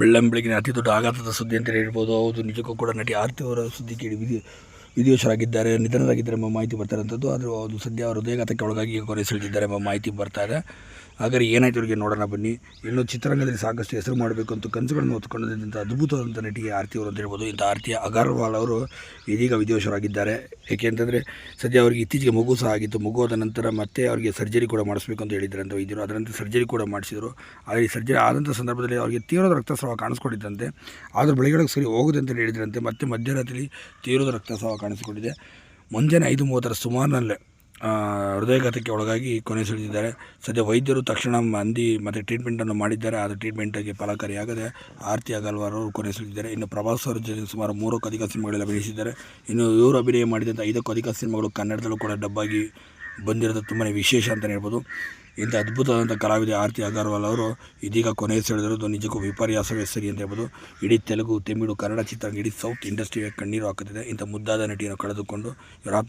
ಬೆಳ್ಳಂ ಬೆಳಗಿನ ಅತಿ ದೊಡ್ಡ ಆಘಾತದ ಸುದ್ದಿ ಅಂತಲೇ ಹೇಳ್ಬೋದು. ಹೌದು, ನಿಜಕ್ಕೂ ಕೂಡ ನಟಿ ಆರತಿ ಅವರ ಸುದ್ದಿ ಕೇಳಿ ವಿಧಿ ವಿಧಿವಶರಾಗಿದ್ದಾರೆ ನಿಧನರಾಗಿದ್ದಾರೆ ಎಂಬ ಮಾಹಿತಿ ಬರ್ತಾ ಇರೋಂಥದ್ದು ಆದರೂ ಅದು ಸದ್ಯ ಅವರು ಹೃದಯಘಾತಕ್ಕೆ ಒಳಗಾಗಿ ಕೊನೆ ಸೆಳೆದಿದ್ದಾರೆ ಎಂಬ ಮಾಹಿತಿ ಬರ್ತಾ ಇದೆ. ಹಾಗಾದ್ರೆ ಏನಾಯ್ತು ಅವರಿಗೆ ನೋಡೋಣ ಬನ್ನಿ. ಇನ್ನು ಚಿತ್ರರಂಗದಲ್ಲಿ ಸಾಕಷ್ಟು ಹೆಸರು ಮಾಡಬೇಕು ಅಂತ ಕನಸುಗಳನ್ನು ಹೊತ್ಕೊಂಡಿದ್ದಂಥ ಅದ್ಭುತವಾದಂಥ ನಟಿ ಆರತಿ ಅವರು ಅಂತ ಹೇಳ್ಬೋದು. ಇಂಥ ಆರತಿ ಅಗರ್ವಾಲ್ ಅವರು ಇದೀಗ ವಿಧಿವಶರಾಗಿದ್ದಾರೆ ಏಕೆಂತಂದರೆ ಸದ್ಯ ಅವರಿಗೆ ಇತ್ತೀಚೆಗೆ ಮಗು ಸಹ ಆಗಿತ್ತು. ಮಗು ಆದ ನಂತರ ಮತ್ತೆ ಅವರಿಗೆ ಸರ್ಜರಿ ಕೂಡ ಮಾಡಿಸ್ಬೇಕು ಅಂತ ಹೇಳಿದ್ದಾರೆ ಅಂತ ವೈದ್ಯರು. ಅದರಂತೆ ಸರ್ಜರಿ ಕೂಡ ಮಾಡಿಸಿದರು. ಆದರೆ ಈ ಸರ್ಜರಿ ಆದಂಥ ಸಂದರ್ಭದಲ್ಲಿ ಅವರಿಗೆ ತೀವ್ರದ ರಕ್ತಸ್ರಾವ ಕಾಣಿಸ್ಕೊಂಡಿದ್ದಂತೆ. ಆದರೂ ಬೆಳಗ್ಗೆ ಸರಿ ಹೋಗುದಂತ ಹೇಳಿದ್ರಂತೆ. ಮತ್ತೆ ಮಧ್ಯರಾತ್ರಿ ತೀವ್ರದ ರಕ್ತಸ್ರಾವ ಕಾಣಿಸಿಕೊಂಡಿದೆ. ಮುಂಜಾನೆ ಐದು ಮೂವತ್ತರ ಸುಮಾರಿನಲ್ಲೇ ಹೃದಯಘಾತಕ್ಕೆ ಒಳಗಾಗಿ ಕೊನೆ ಸೆಳೆದಿದ್ದಾರೆ ಸದ್ಯ ವೈದ್ಯರು ತಕ್ಷಣ ಮಂದಿ ಮತ್ತು ಟ್ರೀಟ್ಮೆಂಟನ್ನು ಮಾಡಿದ್ದಾರೆ. ಆದರೆ ಟ್ರೀಟ್ಮೆಂಟಿಗೆ ಫಲಕಾರಿಯಾಗದೆ ಆರ್ತಿ ಅಗಲ್ವಾರ್ ಅವರು ಕೊನೆ ಸೆಳೆದಿದ್ದಾರೆ ಇನ್ನು ಜೊತೆ ಸುಮಾರು ಮೂರಕ್ಕೂ ಅಧಿಕ ಸಿನಿಮಾಗಳಲ್ಲಿ ಅಭಿನಯಿಸಿದ್ದಾರೆ. ಇನ್ನು ಇವರು ಅಭಿನಯ ಮಾಡಿದಂಥ ಐದಕ್ಕೂ ಅಧಿಕ ಸಿನಿಮಾಗಳು ಕನ್ನಡದಲ್ಲೂ ಕೂಡ ಡಬ್ಬಾಗಿ ಬಂದಿರೋದು ತುಂಬಾ ವಿಶೇಷ ಅಂತಲೇ ಹೇಳ್ಬೋದು. ಇಂಥ ಅದ್ಭುತವಾದಂಥ ಕಲಾವಿದೆ ಆರತಿ ಅಗರ್ವಾಲ್ ಅವರು ಇದೀಗ ಕೊನೆ ಸೆಳೆದಿರೋದು ನಿಜಕ್ಕೂ ವಿಪರ್ಯಾಸವೇ ಸರಿ ಅಂತ ಹೇಳ್ಬೋದು. ಇಡೀ ತೆಲುಗು, ತಮಿಳು, ಕನ್ನಡ ಚಿತ್ರ ಇಡೀ ಸೌತ್ ಇಂಡಸ್ಟ್ರಿಗೆ ಕಣ್ಣೀರು ಹಾಕುತ್ತಿದೆ. ಇಂಥ ಮುದ್ದಾದ ನಟಿಯನ್ನು ಕಳೆದುಕೊಂಡು ಇವರ